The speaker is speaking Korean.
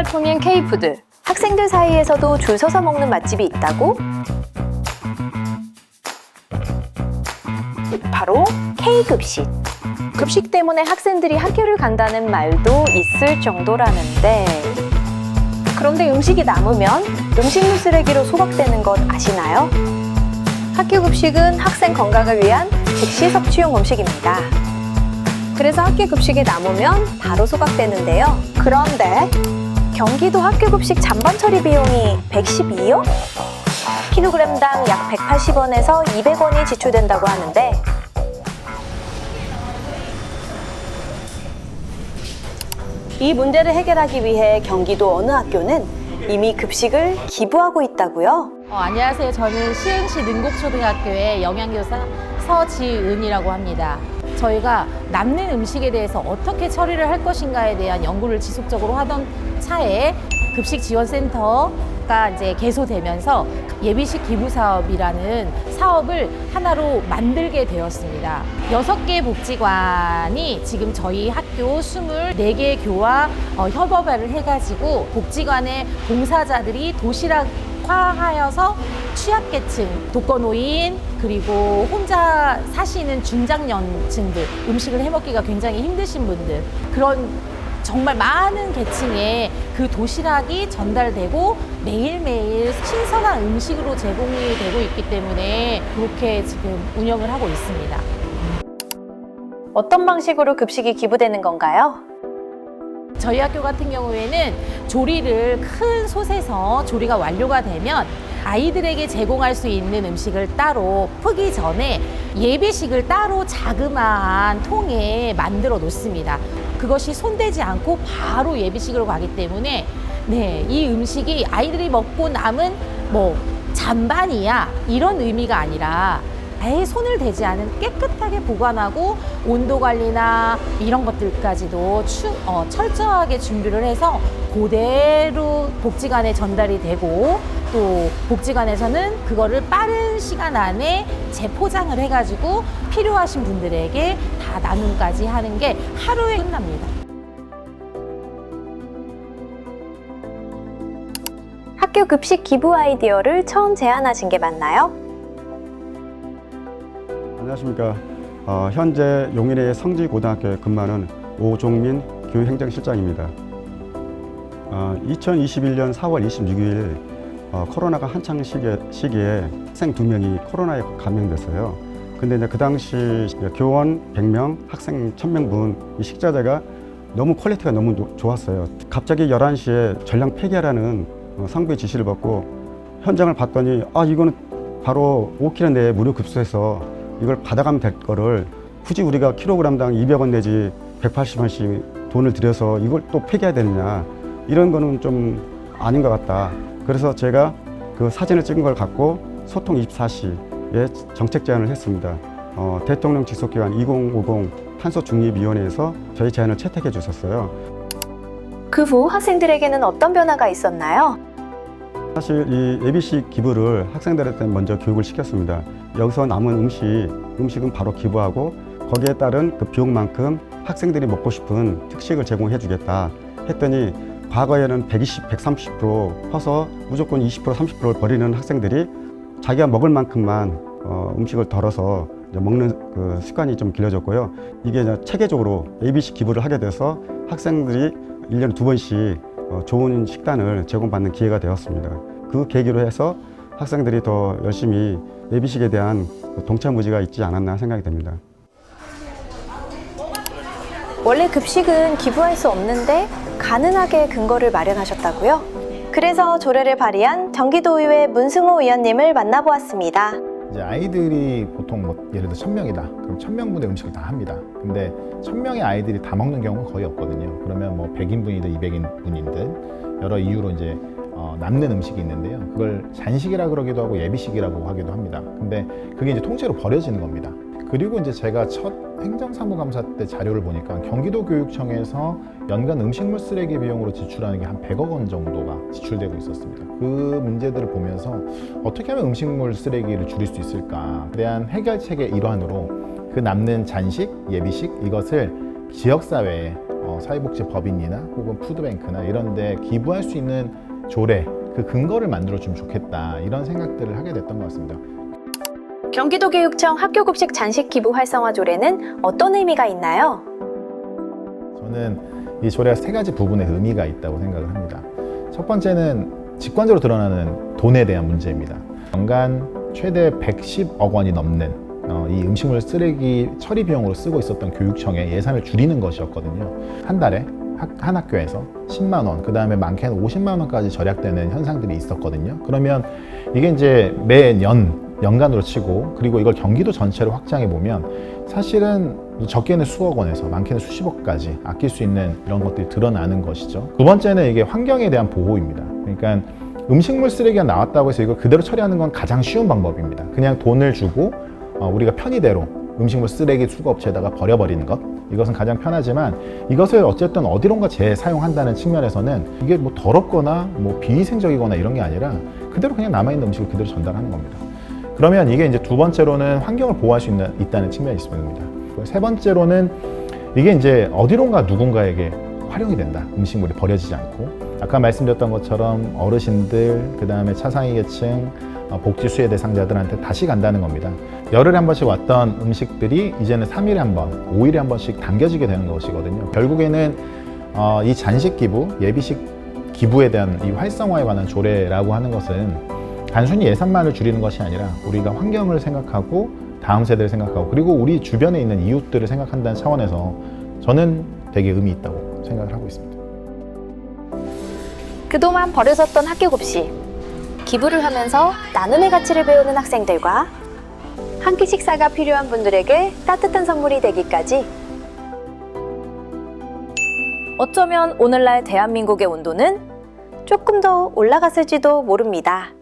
열풍인 K푸드. 학생들 사이에서도 줄 서서 먹는 맛집이 있다고? 바로 K급식. 급식 때문에 학생들이 학교를 간다는 말도 있을 정도라는데 그런데 음식이 남으면 음식물 쓰레기로 소각되는 것 아시나요? 학교 급식은 학생 건강을 위한 즉시 섭취용 음식입니다. 그래서 학교 급식이 남으면 바로 소각되는데요. 그런데 경기도 학교 급식 잔반 처리 비용이 112요? 킬로그램당 약 180원에서 200원이 지출된다고 하는데 이 문제를 해결하기 위해 경기도 어느 학교는 이미 급식을 기부하고 있다고요? 어, 안녕하세요. 저는 시흥시 능곡초등학교의 영양교사 서지은이라고 합니다. 저희가 남는 음식에 대해서 어떻게 처리를 할 것인가에 대한 연구를 지속적으로 하던 차에 급식 지원 센터가 이제 개소되면서 예비식 기부 사업이라는 사업을 하나로 만들게 되었습니다. 여섯 개 복지관이 지금 저희 학교 24개 교와 어, 협업을 해가지고 복지관의 봉사자들이 도시락 화하여서 취약계층, 독거노인, 그리고 혼자 사시는 중장년층들, 음식을 해먹기가 굉장히 힘드신 분들, 그런 정말 많은 계층에 그 도시락이 전달되고 매일매일 신선한 음식으로 제공이 되고 있기 때문에 그렇게 지금 운영을 하고 있습니다. 어떤 방식으로 급식이 기부되는 건가요? 저희 학교 같은 경우에는 조리를 큰 솥에서 조리가 완료가 되면 아이들에게 제공할 수 있는 음식을 따로 푸기 전에 예비식을 따로 자그마한 통에 만들어 놓습니다. 그것이 손대지 않고 바로 예비식으로 가기 때문에 네, 이 음식이 아이들이 먹고 남은 뭐 잔반이야 이런 의미가 아니라 아예 손을 대지 않은 깨끗하게 보관하고 온도 관리나 이런 것들까지도 추, 어, 철저하게 준비를 해서 그대로 복지관에 전달이 되고 또 복지관에서는 그거를 빠른 시간 안에 재포장을 해가지고 필요하신 분들에게 다 나눔까지 하는 게 하루에 끝납니다. 학교 급식 기부 아이디어를 처음 제안하신 게 맞나요? 안녕하십니까. 어, 현재 용인의 성지고등학교에 근무하는 오종민 교육행정실장입니다. 어, 2021년 4월 26일 어, 코로나가 한창 시기에, 시기에 학생 두 명이 코로나에 감염됐어요. 근데 이제 그 당시 교원 100명, 학생 1000명분 이 식자재가 너무 퀄리티가 너무 노- 좋았어요. 갑자기 11시에 전량 폐기하라는 어, 상부의 지시를 받고 현장을 봤더니 아 이거는 바로 5kg 내에 무료 급수해서 이걸 받아가면 될 거를 굳이 우리가 킬로그램당 200원 내지 180원씩 돈을 들여서 이걸 또 폐기해야 되느냐 이런 거는 좀 아닌 것 같다. 그래서 제가 그 사진을 찍은 걸 갖고 소통 24시에 정책 제안을 했습니다. 어, 대통령 직속기관 2050 탄소 중립위원회에서 저희 제안을 채택해 주셨어요. 그 후 학생들에게는 어떤 변화가 있었나요? 사실 이 예비식 기부를 학생들한테 먼저 교육을 시켰습니다. 여기서 남은 음식, 음식은 바로 기부하고 거기에 따른 그 비용만큼 학생들이 먹고 싶은 특식을 제공해 주겠다 했더니 과거에는 120, 130% 퍼서 무조건 20%, 30%를 버리는 학생들이 자기가 먹을 만큼만 어, 음식을 덜어서 이제 먹는 그 습관이 좀 길러졌고요. 이게 체계적으로 ABC 기부를 하게 돼서 학생들이 일년에두 번씩 어, 좋은 식단을 제공받는 기회가 되었습니다. 그 계기로 해서 학생들이 더 열심히 예비식에 대한 그 동참의지가 있지 않았나 생각이 됩니다. 원래 급식은 기부할 수 없는데 가능하게 근거를 마련하셨다고요? 그래서 조례를 발의한 경기도의회 문승호 의원님을 만나보았습니다. 이제 아이들이 보통 뭐 예를 들어 천 명이다. 그럼 천 명분의 음식을 다 합니다. 근데 천 명의 아이들이 다 먹는 경우는 거의 없거든요. 그러면 뭐 100인분이든 200인분이든 여러 이유로 이제 어, 남는 음식이 있는데요. 그걸 잔식이라 그러기도 하고 예비식이라고 하기도 합니다. 근데 그게 이제 통째로 버려지는 겁니다. 그리고 이제 제가 첫 행정사무감사 때 자료를 보니까 경기도 교육청에서 연간 음식물 쓰레기 비용으로 지출하는 게 한 100억 원 정도가 지출되고 있었습니다. 그 문제들을 보면서 어떻게 하면 음식물 쓰레기를 줄일 수 있을까에 대한 해결책의 일환으로 그 남는 잔식, 예비식 이것을 지역사회에 어, 어, 사회복지법인이나 혹은 푸드뱅크나 이런 데 기부할 수 있는 조례 그 근거를 만들어 주면 좋겠다 이런 생각들을 하게 됐던 것 같습니다. 경기도교육청 학교급식 잔식 기부 활성화 조례는 어떤 의미가 있나요? 저는 이 조례가 세 가지 부분의 의미가 있다고 생각을 합니다. 첫 번째는 직관적으로 드러나는 돈에 대한 문제입니다. 연간 최대 110억 원이 넘는 어, 이 음식물 쓰레기 처리 비용으로 쓰고 있었던 교육청의 예산을 줄이는 것이었거든요. 한 달에 학- 한 학교에서 10만 원, 그 다음에 많게는 50만 원까지 절약되는 현상들이 있었거든요. 그러면 이게 이제 매년 연간으로 치고 그리고 이걸 경기도 전체로 확장해 보면 사실은 적게는 수억 원에서 많게는 수십억까지 아낄 수 있는 이런 것들이 드러나는 것이죠. 두 번째는 이게 환경에 대한 보호입니다. 그러니까 음식물 쓰레기가 나왔다고 해서 이걸 그대로 처리하는 건 가장 쉬운 방법입니다. 그냥 돈을 주고 어, 우리가 편의대로 음식물 쓰레기 수거업체에다가 버려버리는 것 이것은 가장 편하지만 이것을 어쨌든 어디론가 재사용한다는 측면에서는 이게 뭐 더럽거나 뭐 비위생적이거나 이런 게 아니라 그대로 그냥 남아있는 음식을 그대로 전달하는 겁니다. 그러면 이게 이제 두 번째로는 환경을 보호할 수 있는, 있다는 측면이 있습니다. 세 번째로는 이게 이제 어디론가 누군가에게 활용이 된다. 음식물이 버려지지 않고. 아까 말씀드렸던 것처럼 어르신들, 그 다음에 차상위 계층, 어, 복지 수혜 대상자들한테 다시 간다는 겁니다. 열흘에 한 번씩 왔던 음식들이 이제는 3일에 한 번, 5일에 한 번씩 당겨지게 되는 것이거든요. 결국에는 어, 이 잔식 기부, 예비식 기부에 대한 이 활성화에 관한 조례라고 하는 것은 단순히 예산만을 줄이는 것이 아니라 우리가 환경을 생각하고 다음 세대를 생각하고 그리고 우리 주변에 있는 이웃들을 생각한다는 차원에서 저는 되게 의미 있다고 생각을 하고 있습니다. 그동안 버려졌던 학교급식 기부를 하면서 나눔의 가치를 배우는 학생들과 한 끼 식사가 필요한 분들에게 따뜻한 선물이 되기까지 어쩌면 오늘날 대한민국의 온도는 조금 더 올라갔을지도 모릅니다.